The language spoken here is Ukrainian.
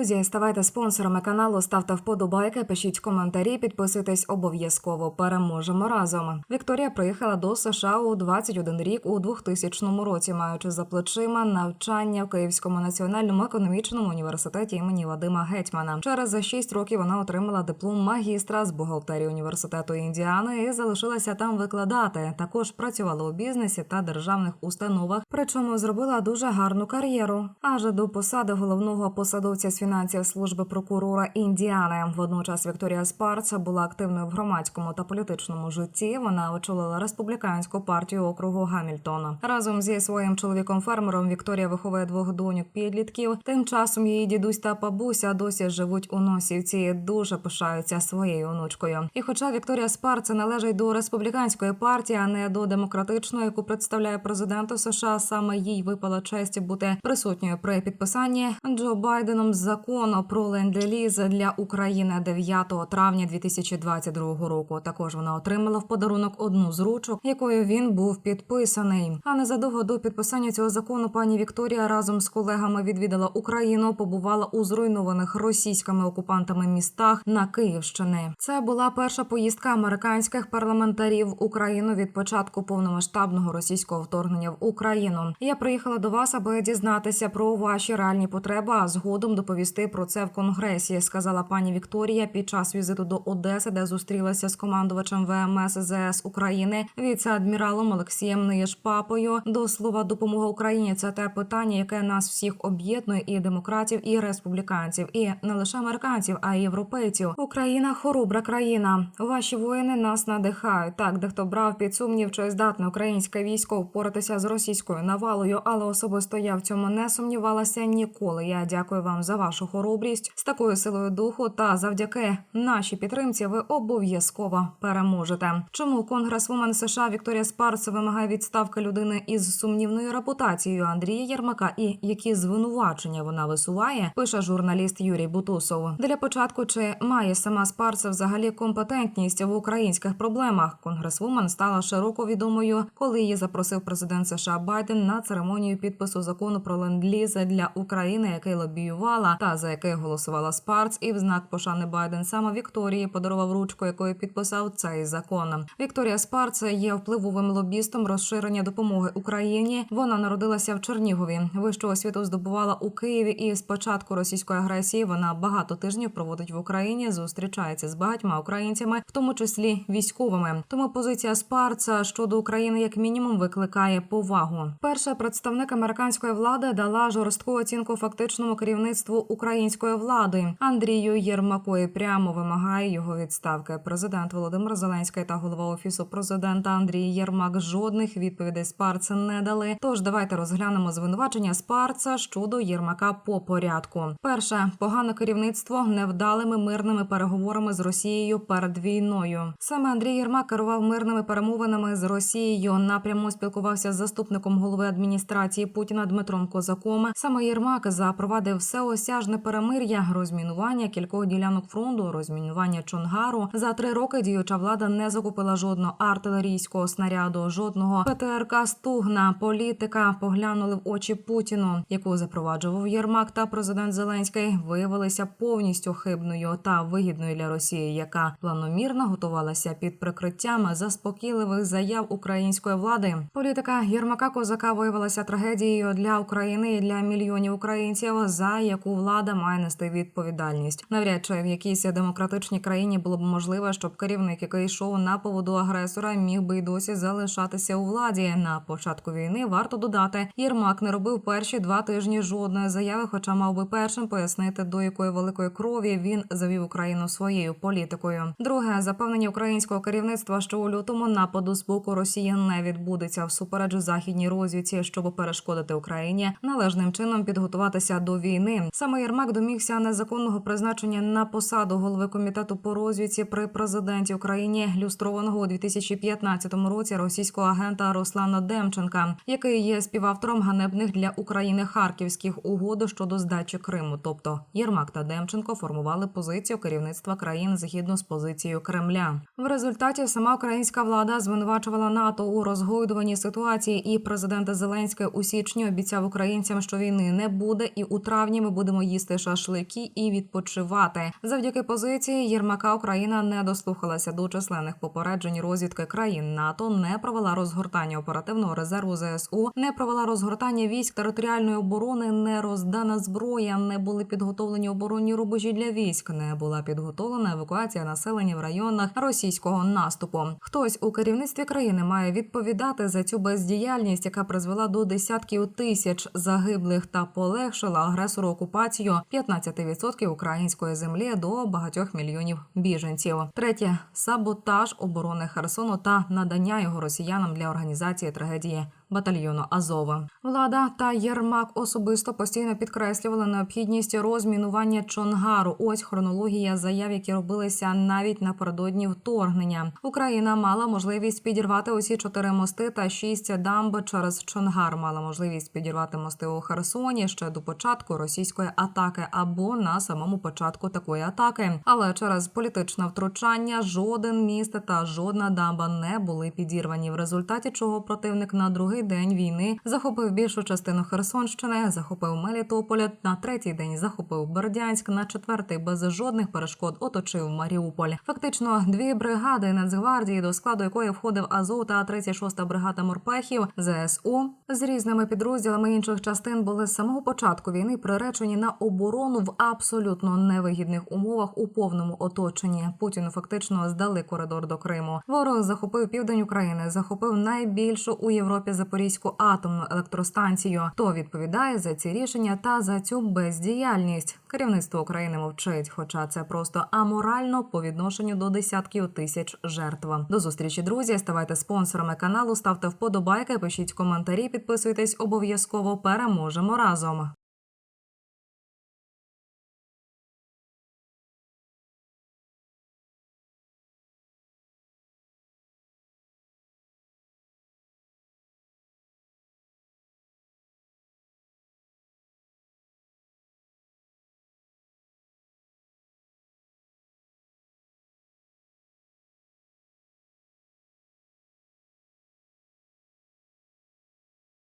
Друзі, ставайте спонсорами каналу, ставте вподобайки, пишіть коментарі, підписуйтесь обов'язково. Переможемо разом. Вікторія приїхала до США у 21 рік у 2000 році, маючи за плечима навчання в Київському національному економічному університеті імені Вадима Гетьмана. Через 6 років вона отримала диплом магістра з бухгалтерії університету Індіани і залишилася там викладати. Також працювала у бізнесі та державних установах. Причому зробила дуже гарну кар'єру. Аж до посади головного посадовця з фінансів служби прокурора Індіани. Водночас Вікторія Спарц була активною в громадському та політичному житті. Вона очолила республіканську партію округу Гамільтона. Разом зі своїм чоловіком фермером Вікторія виховує двох доньок підлітків. Тим часом її дідусь та бабуся досі живуть у Носівці. і Дуже пишаються своєю онучкою. І хоча Вікторія Спарц належить до республіканської партії, а не до демократичної, яку представляє президент США, саме їй випала честь бути присутньою при підписанні Джо Байденом закону про ленд-ліз для України 9 травня 2022 року. Також вона отримала в подарунок одну з ручок, якою він був підписаний. А незадовго до підписання цього закону пані Вікторія разом з колегами відвідала Україну, побувала у зруйнованих російськими окупантами містах на Київщини. Це була перша поїздка американських парламентарів в Україну від початку повномасштабного російського вторгнення в Україну. Я приїхала до вас, аби дізнатися про ваші реальні потреби, а згодом доповісти про це в конгресі, сказала пані Вікторія під час візиту до Одеси, де зустрілася з командувачем ВМС ЗС України, віце-адміралом Олексієм Неєшпапою. До слова, допомога Україні це те питання, яке нас всіх об'єднує і демократів, і республіканців, і не лише американців, а й європейців. Україна хоробра країна. Ваші воїни нас надихають. Так, дехто брав під сумнів, чи здатне українське військо впоратися з російською навалою, але особисто я в цьому не сумнівалася ніколи. Я дякую вам за вашу хоробрість з такою силою духу. Та завдяки нашій підтримці ви обов'язково переможете. Чому конгресвумен США Вікторія Спарц вимагає відставки людини із сумнівною репутацією Андрія Єрмака і які звинувачення вона висуває? Пише журналіст Юрій Бутусов. Для початку чи має сама Спарц взагалі компетентність в українських проблемах? Конгресвумен стала широко відомою, коли її запросив президент США Байден на церемонію підпису закону про ленд-ліз для України, який лобіювала та за який голосувала Спарц, і в знак пошани Байден саме Вікторії подарував ручку, якою підписав цей закон. Вікторія Спарц є впливовим лобістом розширення допомоги Україні. Вона народилася в Чернігові. Вищу освіту здобувала у Києві. І з початку російської агресії вона багато тижнів проводить в Україні. Зустрічається з багатьма українцями, в тому числі військовими. Тому позиція Спарца щодо України як мінімум викликає повагу. Перша представник американської влади дала жорстку оцінку фактичному керівництву української влади Андрію і прямо вимагає його відставки. Президент Володимир Зеленський та голова офісу президента Андрій Єрмак жодних відповідей Спарца не дали. Тож давайте розглянемо звинувачення Спарца щодо Єрмака по порядку. Перше погане керівництво невдалими мирними переговорами з Росією перед війною. Саме Андрій Єрмак керував мирними перемовинами з Росією. Напряму спілкувався з заступником голови адміністрації Путіна Дмитром Козаком. Саме Єрмак запровадив всеосяжне перемир'я, розмінування кількох ділянок фронту, розмінування Чонгару. За три роки діюча влада не закупила жодного артилерійського снаряду, жодного ПТРК Стугна. Політика поглянули в очі Путіну, яку запроваджував Єрмак та президент Зеленський, виявилися повністю хибною та вигідною для Росії, яка планомірно готувалася під прикриттями заспокійливих заяв української влади. Політика Єрмака Козака виявилася трагедією для України і для мільйонів українців, за яку влада має нести відповідальність. Навряд чи в якійсь демократичній країні було б можливо, щоб керівник, який йшов на поводу агресора, міг би й досі залишатися у владі. На початку війни варто додати, Єрмак не робив перші два тижні жодної заяви, хоча мав би першим пояснити, до якої великої крові він завів Україну своєю політикою. Друге запевнення українського керівництва, що у лютому нападу з боку Росії не відбудеться всупереч західній розвідці, щоб перешкодити Україні належним чином підготуватися до війни. Саме Єрмак домігся незаконного призначення на посаду голови комітету по розвідці при президенті України, люстрованого у 2015 році російського агента Руслана Демченка, який є співавтором ганебних для України харківських угод щодо здачі Криму. Тобто Єрмак та Демченко формували позицію керівництва країн згідно з позицією Кремля. В результаті сама українська влада звинувачувала НАТО у розгойдуванні ситуації, і президент Зеленський у січні обіцяв українцям, що війни не буде, і у травні ми будемо їсти шашлики і відпочивати. Завдяки позиції Єрмака Україна не дослухалася до численних попереджень розвідки країн НАТО, не провела розгортання оперативного резерву ЗСУ, не провела розгортання військ територіальної оборони, не роздана зброя, не були підготовлені оборонні рубежі для військ, не була підготовлена евакуація населення в районах російського наступу. Хтось у керівництві країни має відповідати за цю бездіяльність, яка призвела до десятків тисяч загиблих та полегшила агресору окупацію 15% української землі до багатьох мільйонів біженців. Третє саботаж оборони Херсону та надання його росіянам для організації трагедії. Батальйону Азова влада та Єрмак особисто постійно підкреслювали необхідність розмінування Чонгару. Ось хронологія заяв, які робилися навіть напередодні вторгнення. Україна мала можливість підірвати усі чотири мости та шість дамб через Чонгар. Мала можливість підірвати мости у Херсоні ще до початку російської атаки або на самому початку такої атаки. Але через політичне втручання жоден міст та жодна дамба не були підірвані. В результаті чого противник на другий день війни захопив більшу частину Херсонщини, захопив Мелітополь, на третій день захопив Бердянськ, на четвертий без жодних перешкод оточив Маріуполь. Фактично, дві бригади Нацгвардії, до складу якої входив Азов та 36-та бригада морпехів ЗСУ з різними підрозділами інших частин були з самого початку війни приречені на оборону в абсолютно невигідних умовах у повному оточенні. Путіну фактично здали коридор до Криму. Ворог захопив південь України, захопив найбільшу у Європі Запорізьку атомну електростанцію. Хто відповідає за ці рішення та за цю бездіяльність? Керівництво України мовчить, хоча це просто аморально по відношенню до десятків тисяч жертв. До зустрічі, друзі. Ставайте спонсорами каналу, ставте вподобайки, пишіть коментарі, підписуйтесь обов'язково. Переможемо разом.